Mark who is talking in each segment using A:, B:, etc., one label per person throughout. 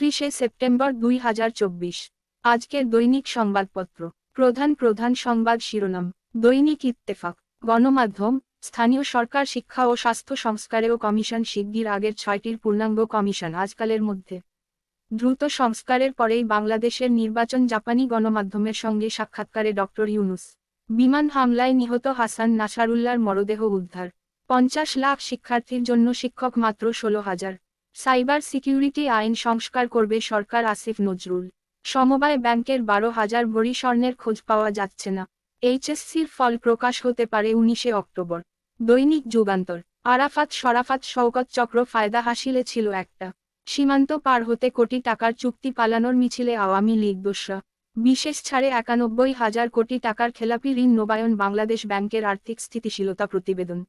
A: একত্রিশে সেপ্টেম্বর দুই হাজার চব্বিশ। আজকের দৈনিক সংবাদপত্র। প্রধান প্রধান সংবাদ শিরোনাম। দৈনিক ইত্তেফাক। গণমাধ্যম, স্থানীয় সরকার শিক্ষা ও স্বাস্থ্য সংস্কারেও কমিশন শিগগির আগের ছয়টির পূর্ণাঙ্গ কমিশন আজকালের মধ্যে। দ্রুত সংস্কারের পরেই বাংলাদেশের নির্বাচন জাপানি গণমাধ্যমের সঙ্গে সাক্ষাৎকারে ডক্টর ইউনুস। বিমান হামলায় নিহত হাসান নাসারুল্লার মরদেহ উদ্ধার। পঞ্চাশ লাখ শিক্ষার্থীর জন্য শিক্ষক মাত্র ষোলো হাজার। সাইবার সিকিউরিটি আইন সংস্কার করবে সরকার আসিফ নজরুল। সমবায় ব্যাংকের বারো হাজার ভরি স্বর্ণের খোঁজ পাওয়া যাচ্ছে না। এইচএসসির ফল প্রকাশ হতে পারে উনিশে অক্টোবর। দৈনিক যুগান্তর। আরাফাত শরাফাত শওকত চক্র ফায়দা হাসিলে ছিল একটা। সীমান্ত পার হতে কোটি টাকার চুক্তি পালানোর মিছিলে আওয়ামী লীগ দোসরা। বিশেষ ছাড়ে একানব্বই হাজার কোটি টাকার খেলাপি ঋণ নবায়ন বাংলাদেশ ব্যাংকের আর্থিক স্থিতিশীলতা প্রতিবেদন।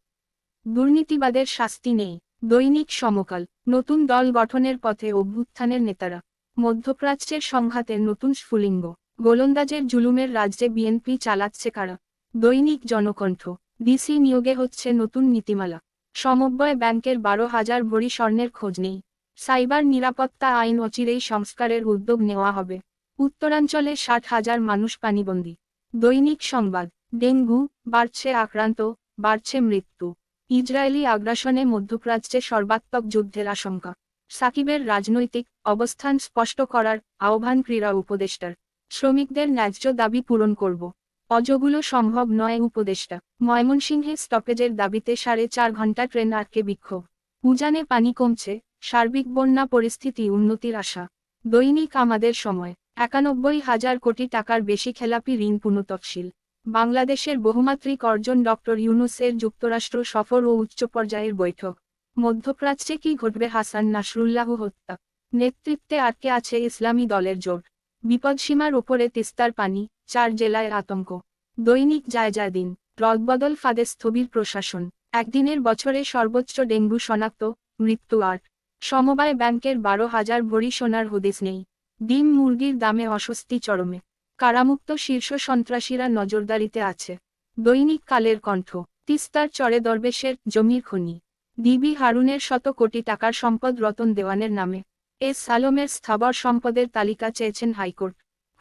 A: দুর্নীতিবাদের শাস্তি নেই। দৈনিক সমকাল, নতুন দল গঠনের পথে অভ্যুত্থানের নেতারা। মধ্যপ্রাচ্যের সংঘাতের নতুন স্ফুলিঙ্গ। গোলন্দাজের জুলুমের রাজ্যে বিএনপি চালাচ্ছে কারা? দৈনিক জনকণ্ঠ, ডিসি নিয়োগে হচ্ছে নতুন নীতিমালা। সমব্বয় ব্যাংকের বারো হাজার ভরি স্বর্ণের খোঁজ নেই। সাইবার নিরাপত্তা আইন অচিরেই সংস্কারের উদ্যোগ নেওয়া হবে। উত্তরাঞ্চলে ষাট হাজার মানুষ পানিবন্দী। দৈনিক সংবাদ, ডেঙ্গু, বাড়ছে আক্রান্ত, বাড়ছে মৃত্যু। ইসরায়েলি আগ্রাসনে মধ্যপ্রাচ্যে সর্বাত্মক যুদ্ধের আশঙ্কা। সাকিবের রাজনৈতিক অবস্থান স্পষ্ট করার আহ্বান ক্রীড়া উপদেষ্টার। শ্রমিকদের ন্যায্য দাবি পূরণ করব। অজগুলো সম্ভব নয় উপদেষ্টা। ময়মনসিংহে স্টপেজের দাবিতে সাড়ে চার ঘণ্টা ট্রেন আটকে বিক্ষোভ। উজানে পানি কমছে, সার্বিক বন্যা পরিস্থিতি উন্নতির আশা। দৈনিক আমাদের সময়। একানব্বই হাজার কোটি টাকার বেশি খেলাপি ঋণ পুনঃতফসিল। বাংলাদেশের বহুমাত্রিক অর্জন ডক্টর ইউনুসের যুক্তরাষ্ট্র সফর ও উচ্চ পর্যায়ের বৈঠক। মধ্যপ্রাচ্যে কি ঘটবে হাসান নাসরুল্লাহ হত্যা? নেতৃত্বে আটকে আছে ইসলামী দলের জোট? বিপদসীমার ওপরে তিস্তার পানি, চার জেলায় আতঙ্ক। দৈনিক যায় যায় দিন রদবদল ফাদে স্থবির প্রশাসন। একদিনের বছরে সর্বোচ্চ ডেঙ্গু শনাক্ত, মৃত্যু আট সমবায় ব্যাংকের বারো হাজার ভরি সোনার হদিস নেই। ডিম মুরগির দামে অস্বস্তি চরমে। কারামুক্ত শীর্ষ সন্ত্রাসীরা নজরদারিতে আছে। দৈনিক কালের কণ্ঠ, তিস্তার চরে দরবেশের জমির খনি। ডিবি হারুনের শত কোটি টাকার সম্পদ রতন দেওয়ানের নামে। এস সালমের স্থাবর সম্পদের তালিকা চেয়েছেন হাইকোর্ট।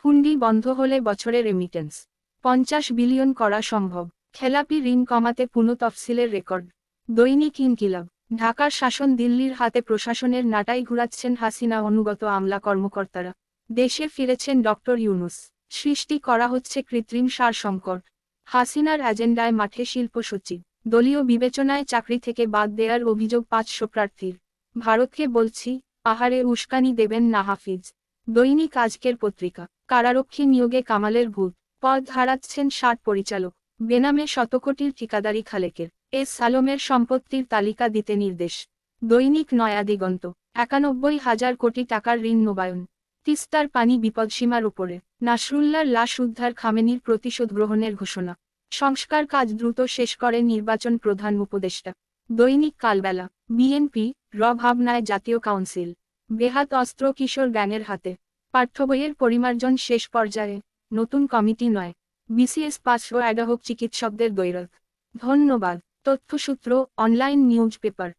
A: হুন্ডি বন্ধ হলে বছরে রেমিটেন্স পঞ্চাশ বিলিয়ন করা সম্ভব। খেলাপি ঋণ কমাতে পুনঃ তফসিলের রেকর্ড। দৈনিক ইনকিলাব। ঢাকার শাসন দিল্লির হাতে প্রশাসনের নাটাই ঘুরাচ্ছেন হাসিনা অনুগত আমলা কর্মকর্তারা। দেশে ফিরেছেন ডক্টর ইউনুস। সৃষ্টি করা হচ্ছে কৃত্রিম সার সংকট হাসিনার এজেন্ডায় মাঠে শিল্প সচিব। দলীয় বিবেচনায় চাকরি থেকে বাদ দেওয়ার অভিযোগ পাঁচশো প্রার্থীর। ভারতকে বলছি, পাহাড়ে উস্কানি দেবেন না হাফিজ। দৈনিক আজকের পত্রিকা। কারারক্ষী নিয়োগে কামালের ভূত। পদ হারাচ্ছেন ষাট পরিচালক। বেনামে শতকোটির ঠিকাদারি খালেকের। এস সালমের সম্পত্তির তালিকা দিতে নির্দেশ। দৈনিক নয়াদিগন্ত একানব্বই হাজার কোটি টাকার ঋণ নবায়ন। তিস্তার পানি বিপদসীমার উপরে। নাসরুল্লার লাশ উদ্ধার খামেনির প্রতিশোধ গ্রহণের ঘোষণা। সংস্কার কাজ দ্রুত শেষ করে নির্বাচন প্রধান উপদেষ্টা। দৈনিক কালবেলা। বিএনপি, র ভাবনায় জাতীয় কাউন্সিল। বেহাত অস্ত্র কিশোর গ্যাংয়ের হাতে। পাঠ্যবইয়ের পরিমার্জন শেষ পর্যায়ে। নতুন কমিটি নয়। বিসিএস পাস ও অ্যাডহক চিকিৎসকদের দৈরথ। ধন্যবাদ। তথ্যসূত্র, অনলাইন নিউজ পেপার